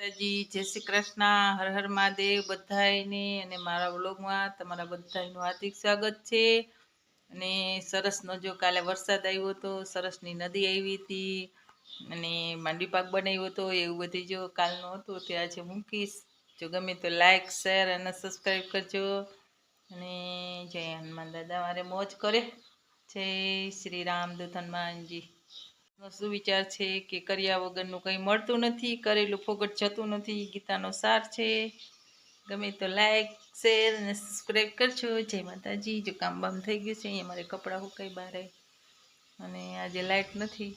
માતાજી, જય શ્રી કૃષ્ણ, હર હર મહાદેવ બધાને અને મારા વ્લોગમાં તમારા બધાનું હાર્દિક સ્વાગત છે. અને સરસનો જો કાલે વરસાદ આવ્યો હતો સરસની નદી આવી હતી અને માંડી પાક બનાવ્યો હતો, એવું બધી જો કાલનું હતું તે આજે મૂકીશ. જો ગમે તો લાઈક શેર અને સબસ્ક્રાઈબ કરજો. અને જય હનુમાન દાદા, મારે મોજ કરે. જય શ્રી રામ નો શું વિચાર છે કે કર્યા વગરનું કંઈ મળતું નથી, કરેલું ફોગટ જતું નથી ગીતાનો સાર છે. ગમે તો લાઈક શેર અને સબસ્ક્રાઈબ કરજો. જય માતાજી. જો કામ બામ થઈ ગયું છે, અહીંયા મારે કપડાં હુકાઈ બારે અને આજે લાઇટ નથી.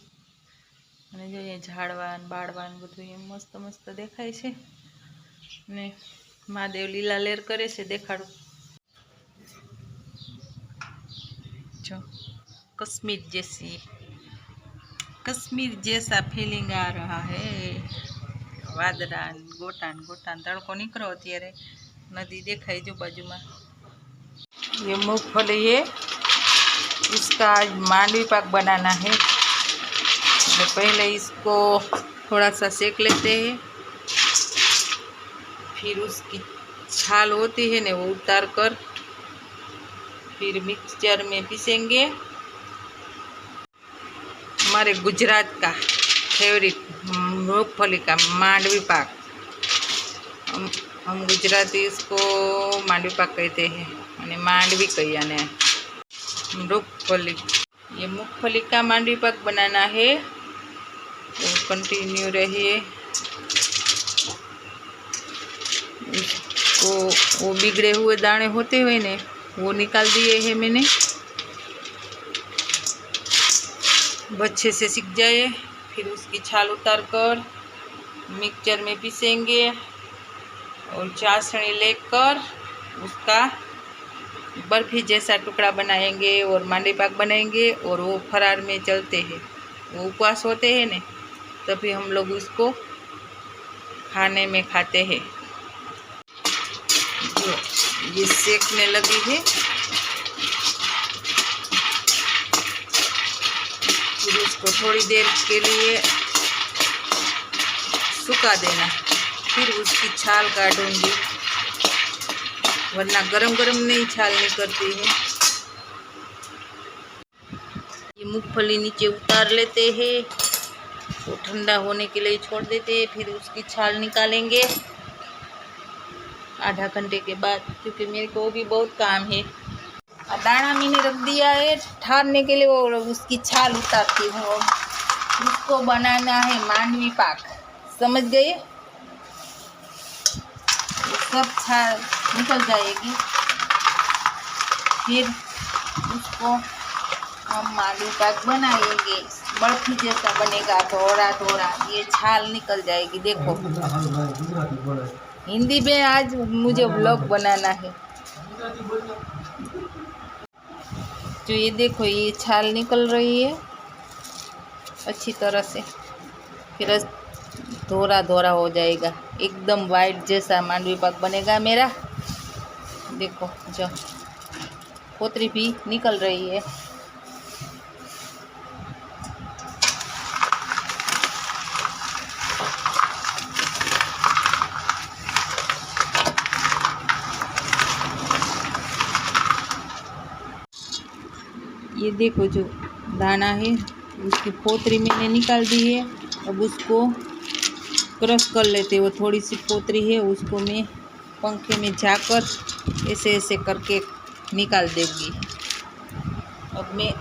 અને જો અહીંયા ઝાડવાન બાળવાન બધું એમ મસ્ત મસ્ત દેખાય છે. ને મહાદેવ લીલા લેર કરે છે, દેખાડું. જો, કશ્મીર જેસી કશ્મીર जैसा फीलिंग आ रहा है વાદળા ને ગોટા ને ગોટા ને તડકો નીકળો અત્યારે નદી દેખાય જો બાજુમાં ये मूंगफली है इसका आज मांडवी पाक बनाना है तो पहले इसको थोड़ा सा सेक लेते हैं फिर उसकी छाल होती है ना वो उतार कर फिर मिक्सचर में पीसेंगे हमारे गुजरात का फेवरेट हम्म, मूंगफली का मांडवी पाक। हम हम गुजराती इसको मांडवी पाक कहते हैं, मैंने मांडवी कही आने मूंगफली, ये मूंगफली का मांडवी पाक बनाना है तो कंटिन्यू रहिए इसको वो बिगड़े हुए दाने होते हुए ने, वो निकाल दिए हैं मैंने। अच्छे से सीख जाए, फिर उसकी छाल उतार कर मिक्सचर में पीसेंगे और चाशनी लेकर उसका बर्फ़ी जैसा टुकड़ा बनाएँगे और मांडी पाक बनाएँगे और वो फरार में चलते हैं। वो उपवास होते हैं ना, तभी हम लोग उसको खाने में खाते हैं। जो ये सेकने लगी है उसको थोड़ी देर के लिए सुखा देना। फिर उसकी छाल काटूँगी। वरना गरम गरम नहीं छाल करती है। ये मूंगफली नीचे उतार लेते हैं। वो ठंडा होने के लिए छोड़ देते हैं। फिर उसकी छाल निकालेंगे। आधा घंटे के बाद, क्योंकि मेरे को भी बहुत काम है। और दाना मैंने रख दिया है। ठारने के लिए और उसकी छाल उतारती हूँ। उसको बनाना है मांडवी पाक। समझ गए? सब छाल निकल जाएगी। फिर उसको हम मांडवी पाक बनाएँगे। बर्फ़ी जैसा बनेगा थोड़ा थोड़ा ये छाल निकल जाएगी, देखो। हिंदी में आज मुझे ब्लॉग बनाना है। जो ये देखो, ये छाल निकल रही है। अच्छी तरह से। फिर धोरा धोरा हो जाएगा। एकदम वाइट जैसा मांडवी पाक बनेगा मेरा। देखो, जो पोतरी भी निकल रही है। ये देखो जो दाना है, उसकी पोतरी मैंने निकाल दी है। अब उसको क्रश कर लेते वो थोड़ी सी पोतरी है, उसको मैं पंखे में जाकर ऐसे ऐसे करके निकाल देंगी। अब मैं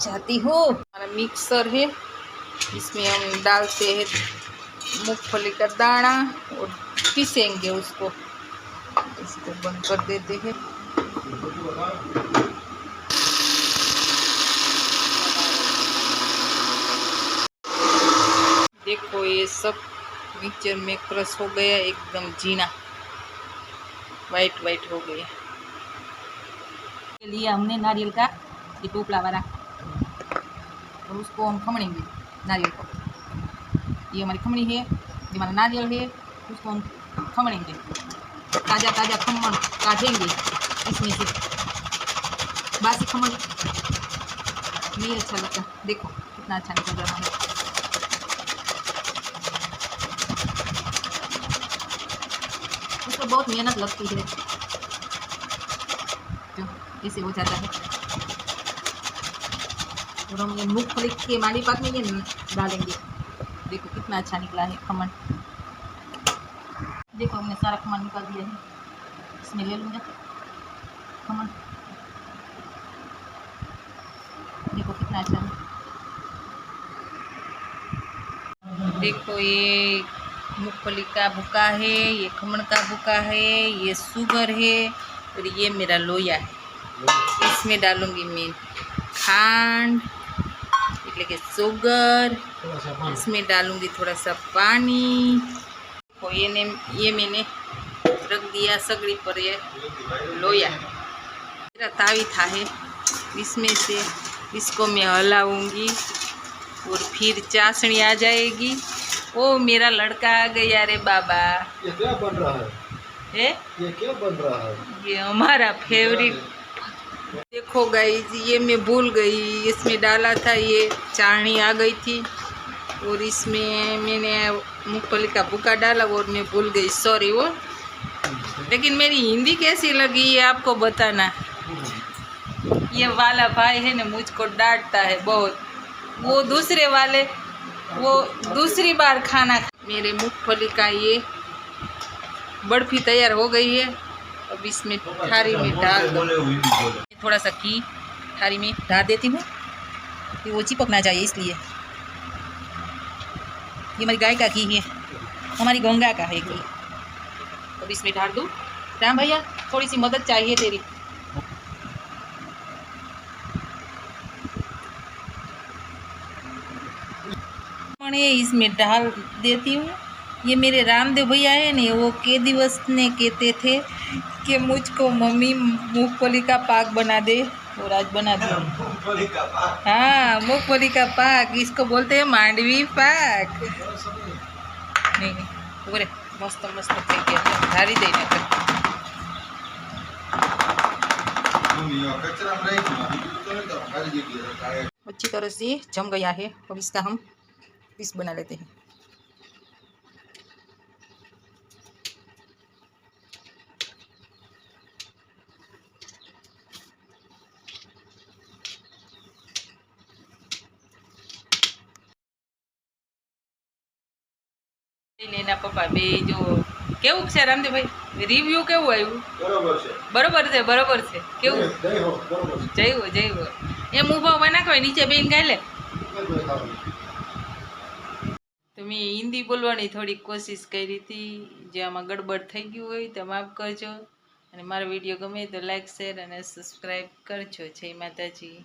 चाहती हूँ, हमारा मिक्सर है, इसमें हम डालते हैं मूंगफली का दाना और पीसेंगे उसको। इसको बंद कर देते हैं। देखो, ये सब मिक्सचर में क्रश हो गया, एकदम जीना। वाइट वाइट हो गया। लिए हमने नारियल का ये टोपला वाला। और उसको हम खमड़ेंगे नारियल को। ये हमारी खमड़ी है, ये हमारा नारियल है, उसको हम खमड़ेंगे ताज़ा ताज़ा खमण काटेंगे इसमें से। बासी खमण। नहीं अच्छा लगता देखो, कितना अच्छा निकल रहा है। उसको बहुत मेहनत लगती है। जो इसे हो जाता है। और हम ये मूंगफली के माली पाक में ये डालेंगे। देखो कितना अच्छा निकला है खमन। देखो हमने सारा खमन निकाल दिया है। इसमें ले लूँगा। खमन। देखो कितना अच्छा है। देखो ये मूंगफली का भुका है ये खमण का भुका है ये शुगर है और ये मेरा लोया है इसमें डालूंगी मैं खांड એટલે કે સુગર इसमें डालूंगी थोड़ा सा पानी तो ये ने ये मैंने रख दिया सगड़ी पर ये लोया मेरा तावी था है इसमें से इसको मैं हलाऊंगी और फिर चाशनी आ जाएगी ओ मेरा लड़का आ गया रे बाबा। ये क्या बन रहा है? ये क्या बन रहा है? ये हमारा फेवरेट देखो गाइस ये मैं भूल गई। इसमें डाला था ये चाणी आ गई थी। और इसमें मैंने मूंगफली का भूखा डाला और मैं भूल गई। सॉरी वो। लेकिन मेरी हिंदी कैसी लगी ये आपको बताना। ये वाला भाई है ना मुझको डांटता है बहुत। वो दूसरे वाले वो दूसरी बार खाना मेरे मूँगफली का ये बर्फ़ी तैयार हो गई है। अब इसमें थारी में डाल दो। थोड़ा सा घी थारी में डाल देती हूँ। कि वो चिपकना चाहिए इसलिए। ये हमारी गाय का घी है। हमारी गंगा का है घी। अब इसमें डाल दूँ। राम भैया, थोड़ी सी मदद चाहिए तेरी। मैंने इसमें डाल देती हूँ ये मेरे रामदेव भैया है ने वो के दिवस ने कहते थे कि मुझको मम्मी मूंगफली का पाक बना दे और आज बना दिया हाँ मूंगफली का पाक इसको बोलते हैं मांडवी पाक नहीं नहीं बोले मस्त मस्त થઈ ગયા ધારી દઈને अच्छी तरह से जम गया है अब इसका हम पीस बना लेते हैं ને એના પપ્પા બે જો કેવું છે રામદેવભાઈ રિવ્યુ કેવું આવ્યું બરોબર છે બરોબર છે બરોબર છે કેવું દહીં હો, બરોબર છે જઈવો જઈવો એમ ઊભા ઊભા નાખવાય નીચે બેન ખાઈ લે કેટલું દહીં ખાવાનું? તો મેં હિન્દી બોલવાની થોડીક કોશિશ કરી હતી. જે આમાં ગડબડ થઈ ગયું હોય તો માફ કરજો. અને મારો વીડિયો ગમે તો લાઈક શેર અને સબસ્ક્રાઈબ કરજો. જય માતાજી.